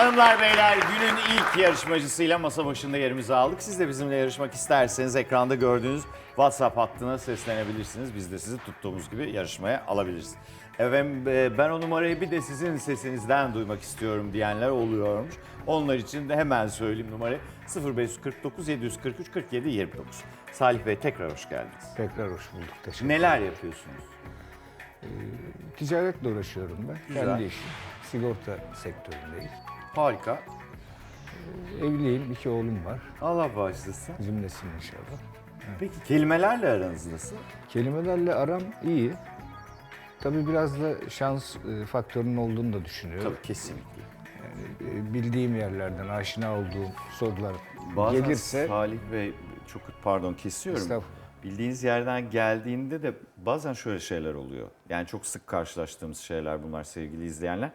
Hanımlar beyler günün ilk yarışmacısıyla masa başında yerimizi aldık. Siz de bizimle yarışmak isterseniz ekranda gördüğünüz WhatsApp hattına seslenebilirsiniz. Biz de sizi tuttuğumuz gibi yarışmaya alabiliriz. Efendim e, ben o numarayı bir de sizin sesinizden duymak istiyorum diyenler oluyormuş. Onlar için de hemen söyleyeyim numarayı 0549 743 47 29. Salih Bey tekrar hoş geldiniz. Tekrar hoş bulduk. Teşekkür Neler yapıyorsunuz? Ticaretle uğraşıyorum ben. Güzel. Kendi işim. Sigorta sektöründeyiz. Harika. Evliyim, iki oğlum var. Allah bağışlasın. Cümlesin inşallah. Peki kelimelerle aranız nasıl? Kelimelerle aram iyi. Tabii biraz da şans e, faktörünün olduğunu da düşünüyorum. Tabii kesinlikle. Yani, e, bildiğim yerlerden aşina olduğum sorular Bazen gelirse Salih Bey çok pardon kesiyorum. Estağfurullah. Bildiğiniz yerden geldiğinde de bazen şöyle şeyler oluyor. Yani çok sık karşılaştığımız şeyler bunlar sevgili izleyenler.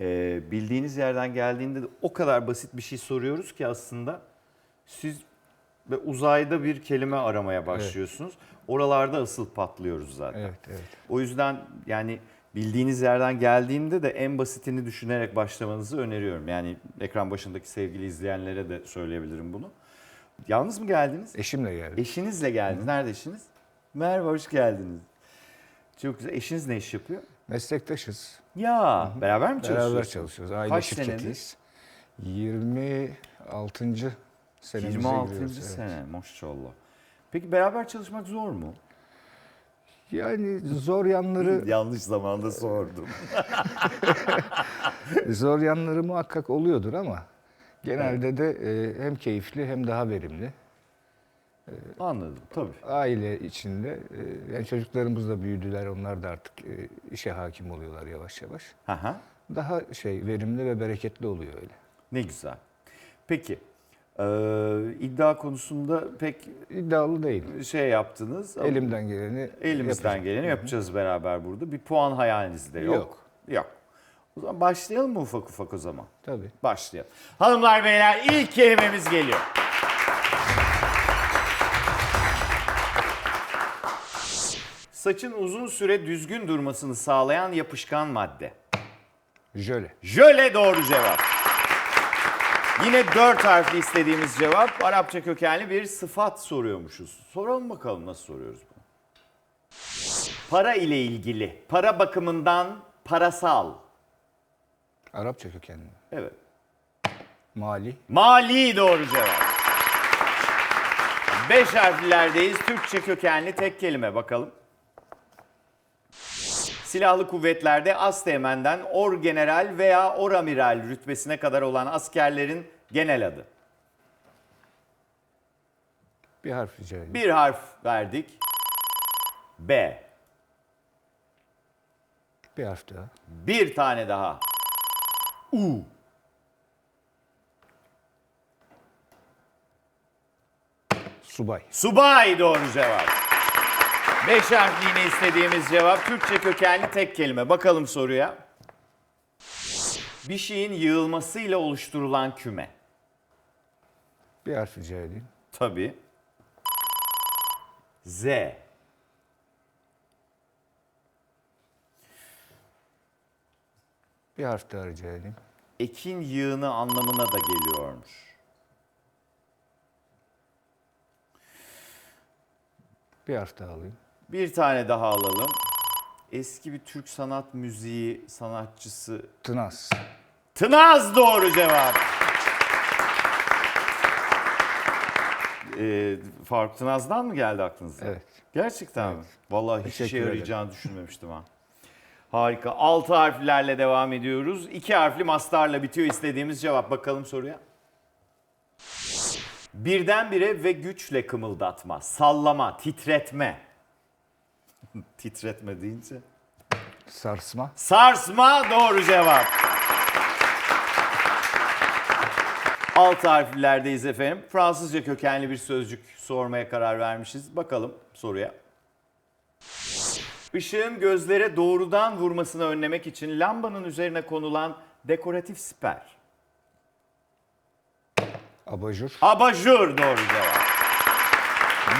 Ee, bildiğiniz yerden geldiğinde de o kadar basit bir şey soruyoruz ki aslında siz ve uzayda bir kelime aramaya başlıyorsunuz. Oralarda asıl patlıyoruz zaten. evet evet. O yüzden yani bildiğiniz yerden geldiğinde de en basitini düşünerek başlamanızı öneriyorum. Yani ekran başındaki sevgili izleyenlere de söyleyebilirim bunu. Yalnız mı geldiniz? Eşimle geldim. Eşinizle geldiniz. Nerede eşiniz? Merhaba, hoş geldiniz. Çok güzel. Eşiniz ne iş yapıyor? Meslektaşız. Ya, beraber mi çalışıyorsunuz? Beraber çalışıyoruz. Aile Kaç şirketiyiz. 26. senemize 26. giriyoruz. evet. sene maşallah. Peki beraber çalışmak zor mu? Yani zor yanları Yanlış zamanda sordum. Zor yanları muhakkak oluyordur ama genelde de e, hem keyifli hem daha verimli. Anladım tabii. Aile içinde e, yani çocuklarımız da büyüdüler. Onlar da artık e, işe hakim oluyorlar yavaş yavaş. Hı. Daha şey verimli ve bereketli oluyor öyle. Ne güzel. Peki e, iddia konusunda pek İddialı değil. şey yaptınız. ama Elimden geleni elimizden yapacağım. geleni yapacağız beraber burada. Bir puan hayalinizde yok. Yok. Yok. O zaman başlayalım mı ufak ufak o zaman? Tabii. Başlayalım. Hanımlar beyler ilk kelimemiz geliyor. Saçın uzun süre düzgün durmasını sağlayan yapışkan madde. Jöle. Jöle doğru cevap. Yine dört harfli istediğimiz cevap Arapça kökenli bir sıfat soruyormuşuz. Soralım bakalım nasıl soruyoruz bunu. Para ile ilgili, para bakımından parasal. Arapça kökenli. Evet. Mali. Mali doğru cevap. Beş harflilerdeyiz. Türkçe kökenli tek kelime bakalım. Silahlı kuvvetlerde Asteğmen'den orgeneral veya oramiral rütbesine kadar olan askerlerin genel adı. Bir harf rica edeyim. Bir harf verdik. B. Bir harf daha. Bir tane daha. U. Subay. Subay doğru cevap. Beş harfli yine istediğimiz cevap. Türkçe kökenli tek kelime. Bakalım soruya. Bir şeyin yığılmasıyla oluşturulan küme. Bir harf rica edeyim. Tabii. Z. Bir harf daha rica edeyim. Ekin yığını anlamına da geliyormuş. Bir harf daha alayım. Bir tane daha alalım. Eski bir Türk sanat müziği sanatçısı Tınaz. Tınaz doğru cevap. Ee, Faruk Tınaz'dan mı geldi aklınıza? Evet. Gerçekten mi? Vallahi hiç Teşekkür işe ederim. yarayacağını düşünmemiştim ha. Harika. Altı harflerle devam ediyoruz. İki harfli mastarla bitiyor istediğimiz cevap. Bakalım soruya. Birdenbire ve güçle kımıldatma, sallama, titretme. titretme deyince. Sarsma. Sarsma doğru cevap. Alt harflerdeyiz efendim. Fransızca kökenli bir sözcük sormaya karar vermişiz. Bakalım soruya. Işığın gözlere doğrudan vurmasını önlemek için lambanın üzerine konulan dekoratif siper. Abajur. Abajur doğru cevap.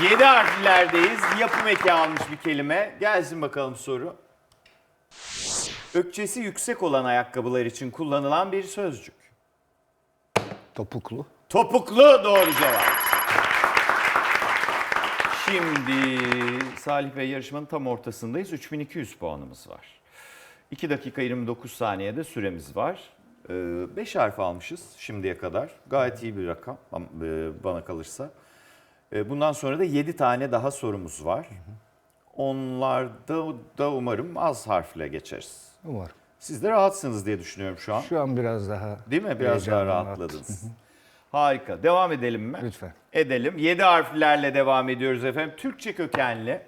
7 harflerdeyiz. Yapım eki almış bir kelime. Gelsin bakalım soru. Ökçesi yüksek olan ayakkabılar için kullanılan bir sözcük. Topuklu. Topuklu doğru cevap. Şimdi Salih Bey yarışmanın tam ortasındayız. 3200 puanımız var. 2 dakika 29 saniyede süremiz var. 5 harf almışız şimdiye kadar. Gayet iyi bir rakam am- e, bana kalırsa. E, Bundan sonra da 7 tane daha sorumuz var. Onlarda da umarım az harfle geçeriz. Umarım. Siz de rahatsınız diye düşünüyorum şu an. Şu an biraz daha Değil mi? Biraz daha rahatladınız. Harika. Devam edelim mi? Lütfen. Edelim. 7 harflerle devam ediyoruz efendim. Türkçe kökenli.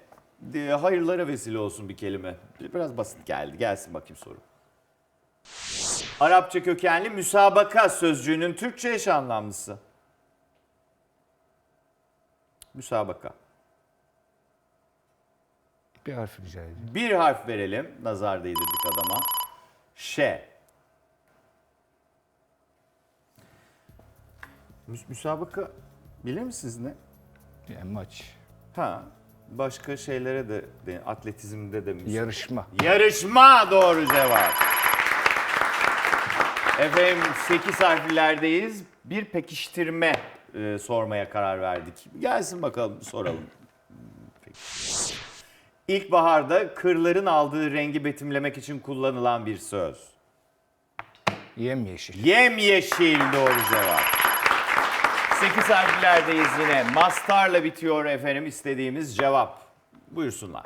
e, Hayırlara vesile olsun bir kelime. Biraz basit geldi. Gelsin bakayım soru. Arapça kökenli müsabaka sözcüğünün Türkçe eş anlamlısı. Müsabaka. Bir harf rica edeyim. Bir harf verelim. Nazar değdirdik adama. Ş. Müs- müsabaka bilir misiniz ne? Yani maç. Ha. Başka şeylere de, de atletizmde de müsabaka. Yarışma. Yarışma doğru cevap. Efendim 8 harflerdeyiz. Bir pekiştirme e, sormaya karar verdik. Gelsin bakalım soralım. Peki. İlkbaharda kırların aldığı rengi betimlemek için kullanılan bir söz. Yemyeşil. Yemyeşil doğru cevap. 8 harflerdeyiz yine. Mastarla bitiyor efendim istediğimiz cevap. Buyursunlar.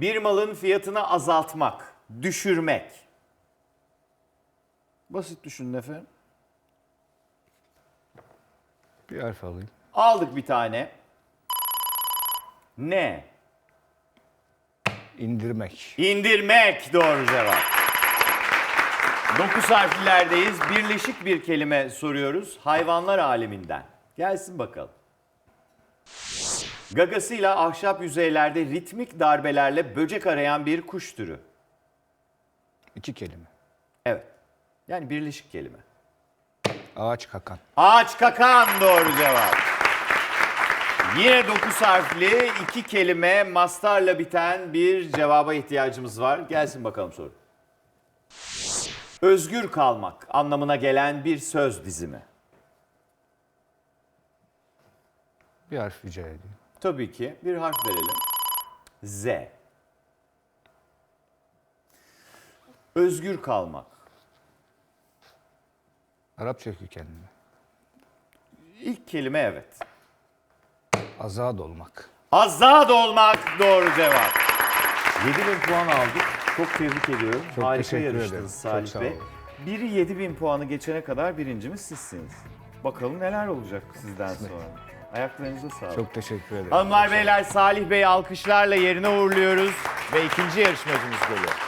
Bir malın fiyatını azaltmak, düşürmek. Basit düşünün efendim. Bir harf alayım. Aldık bir tane. Ne? İndirmek. İndirmek doğru cevap. 9 harflerdeyiz. Birleşik bir kelime soruyoruz. Hayvanlar aleminden. Gelsin bakalım. Gagasıyla ahşap yüzeylerde ritmik darbelerle böcek arayan bir kuş türü. İki kelime. Evet. Yani birleşik kelime. Ağaç kakan. Ağaç kakan doğru cevap. Yine 9 harfli iki kelime mastarla biten bir cevaba ihtiyacımız var. Gelsin bakalım soru. Özgür kalmak anlamına gelen bir söz dizimi. Bir harf rica edeyim. Tabii ki bir harf verelim. Z. Özgür kalmak. Arapça kökenli mi? İlk kelime evet. Azad olmak. Azad olmak doğru cevap. 7000 puan aldık. Çok tebrik ediyorum. Çok Harika teşekkür yarıştınız ederim. Salih Çok sağ Bey. olun. Biri 7000 puanı geçene kadar birincimiz sizsiniz. Bakalım neler olacak sizden sonra. Ayaklarınıza sağlık. Çok teşekkür ederim. Hanımlar beyler Salih Bey alkışlarla yerine uğurluyoruz ve ikinci yarışmacımız geliyor.